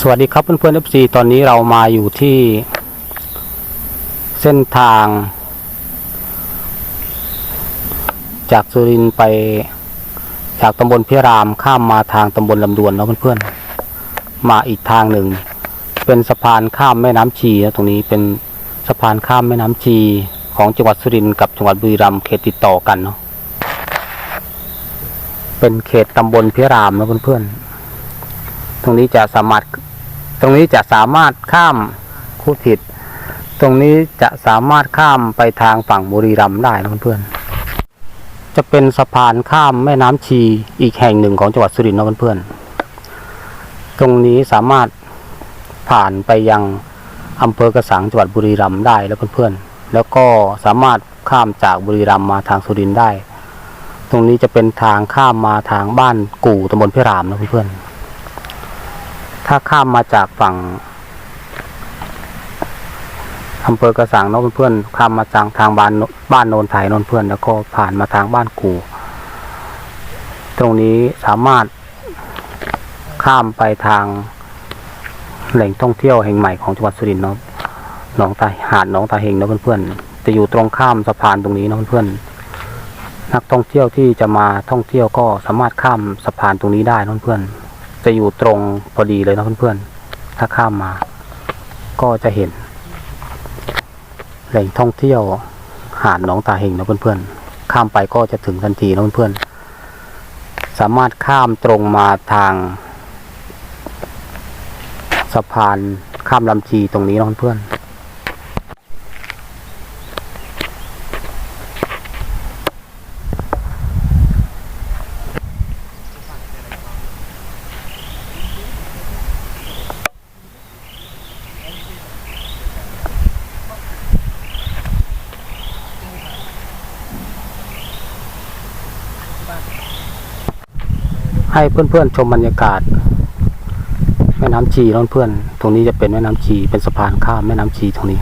สวัสดีครับเพื่อนเพื่อนๆ FC ตอนนี้เรามาอยู่ที่ เส้นทาง จากสุรินไปจากตำบลพิรามข้ามมาทางตำบลลำดวนแล้วเพื่อนๆมาอีกทางหนึ่ง เป็นสะพานข้ามแม่น้ำชีนะตรงนี้เป็นสะพานข้ามแม่น้ำชี ของจังหวัดสุรินทร์กับจังหวัดบุรีรัมย์เขตติดต่อกันเนาะเป็นเขตตำบลพิรามนะเพื่อนๆ ตรงนี้จะสามารถ ตรงนี้จะสามารถข้ามคูดผิด ตรงนี้จะสามารถข้ามไปทางฝั่งบุรีรัมย์ได้นะเพื่อนๆจะเป็นสะพานข้ามแม่น้ำชีอีกแห่งหนึ่งของจังหวัดสุรินทร์นะเพื่อนๆตรงนี้สามารถผ่านไปยังอำเภอกระสังจังหวัดบุรีรัมย์ได้แล้วเพื่อนๆ แล้วก็สามารถข้ามจากบุรีรัมย์มาทางสุรินทร์ได้ ตรงนี้จะเป็นทางข้ามมาทางบ้านกู่ตำบลพิรามนะเพื่อนๆ ถ้าข้ามมาจากฝั่งอำเภอกระสังเนาะเพื่อนๆข้ามมาจากทางบ้านบ้านโนนไทยนนเพื่อน แล้วก็ผ่านมาทางบ้านกูตรงนี้สามารถข้ามไปทางแหล่งท่องเที่ยวแห่งใหม่ของจังหวัดสุรินทร์เนาะหนองตาหาดหนองตาเฮงเนาะเพื่อนๆจะอยู่ตรงข้ามสะพานตรงนี้เนาะเพื่อนๆนักท่องเที่ยวที่จะมาท่องเที่ยวก็สามารถข้ามสะพานตรงนี้ได้เนาะเพื่อนๆ จะอยู่ตรงพอดีเลยนะเพื่อนๆ ถ้าข้ามมา ก็จะเห็น แหล่งท่องเที่ยวหาดหนองตาเฮงนะเพื่อนๆ ข้ามไปก็จะถึงทันทีนะเพื่อนๆ สามารถข้ามตรงมาทางสะพานข้ามลำชีตรงนี้นะเพื่อนๆ ให้เพื่อนๆชมบรรยากาศ แม่น้ำชีน้องเพื่อน ตรงนี้จะเป็นแม่น้ำชีเป็นสะพานข้ามแม่น้ำชีตรงนี้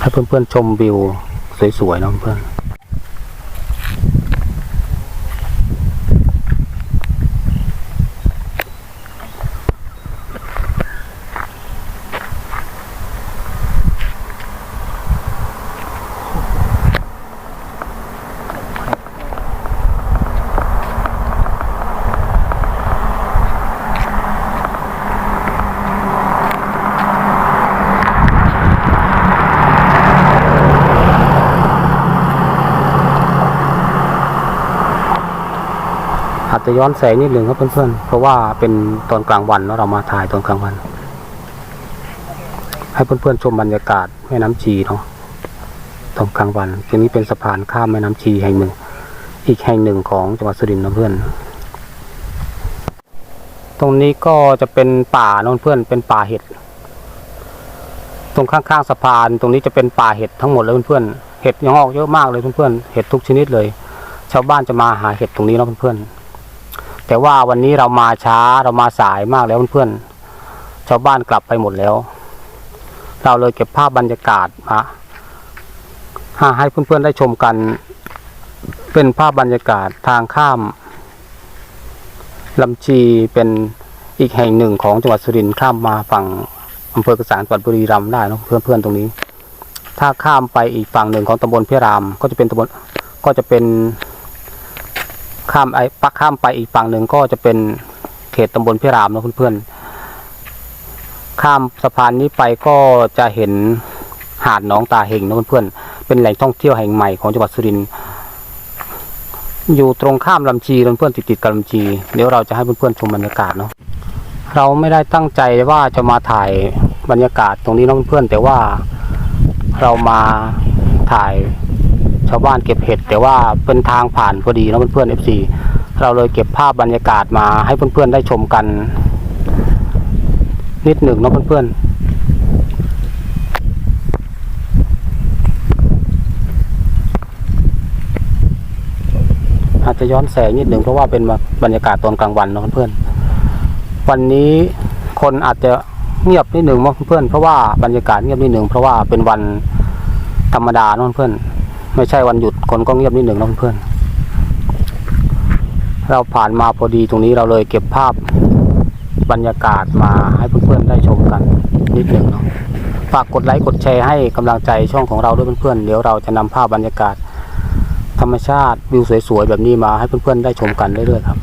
ให้เพื่อนๆชมวิวสวยๆน้องเพื่อน จะย้อนแสงนิดหนึ่งครับเพื่อนๆ เพราะว่าเป็นตอนกลางวันเนาะเรามาถ่ายตอนกลางวัน ให้เพื่อนๆชมบรรยากาศแม่น้ำชีเนาะตอนกลางวันตรงนี้เป็นสะพานข้ามแม่น้ำชีแห่งหนึ่ง อีกแห่งหนึ่งของจังหวัดสุรินทร์นะเพื่อน ตรงนี้ก็จะเป็นป่าเนาะเพื่อนเป็นป่าเห็ด ตรงข้างๆสะพาน ตรงนี้จะเป็นป่าเห็ดทั้งหมดเลยเพื่อนๆเห็ดยังออกเยอะมากเลยเพื่อนๆเห็ดทุกชนิดเลย ชาวบ้านจะมาหาเห็ดตรงนี้เนาะเพื่อนๆ แต่ว่าวันนี้เรามาช้าเรามาสายมากแล้วเพื่อนๆชาวบ้านกลับไปหมดแล้ว เราเลยเก็บภาพบรรยากาศมาให้เพื่อนๆได้ชมกัน เป็นภาพบรรยากาศทางข้ามลำชีเป็นอีกแห่งหนึ่งของจังหวัดสุรินทร์ข้ามมาฝั่งอำเภอกระสานจังหวัดบุรีรัมย์ได้นะเพื่อนๆตรงนี้ ถ้าข้ามไปอีกฝั่งหนึ่งของตำบลพิรามก็จะเป็นตำบลก็จะเป็น ข้ามไอ้ปักข้ามไปอีกฝั่งหนึ่งก็จะเป็นเขตตำบลพิรามนะเพื่อนๆข้ามสะพานนี้ไปก็จะเห็นหาดหนองตาเฮงนะเพื่อนๆเป็นแหล่งท่องเที่ยวแห่งใหม่ของจังหวัดสุรินทร์อยู่ตรงข้ามลำชีเพื่อนๆติดๆกับลำชีเดี๋ยวเราจะให้เพื่อนๆชมบรรยากาศเนาะเราไม่ได้ตั้งใจว่าจะมาถ่ายบรรยากาศตรงนี้นะเพื่อนๆแต่ว่าเรามาถ่าย ชาวบ้านเก็บเห็ด แต่ว่าเป็นทางผ่านพอดีนะเพื่อนๆ FC เราเลยเก็บภาพบรรยากาศมาให้เพื่อนๆได้ชมกัน นิดหนึ่งนะเพื่อนๆอาจจะย้อนแสงนิดหนึ่งเพราะว่าเป็นบรรยากาศตอนกลางวันนะเพื่อนๆวันนี้คนอาจจะเงียบนิดหนึ่งเพื่อนๆเพราะว่าบรรยากาศเงียบนิดหนึ่งเพราะว่าเป็นวันธรรมดานะเพื่อนๆ ไม่ใช่วันหยุดคนก็เงียบนิดหนึ่งนะเพื่อนเราผ่านมาพอดีตรงนี้เราเลยเก็บภาพบรรยากาศมาให้เพื่อนๆได้ชมกันนิดหนึ่งเนาะฝากกดไลค์กดแชร์ให้กำลังใจช่องของเราด้วยเพื่อนๆเดี๋ยวเราจะนำภาพบรรยากาศ ธรรมชาติวิวสวยๆแบบนี้มาให้เพื่อนๆได้ชมกันเรื่อยๆครับ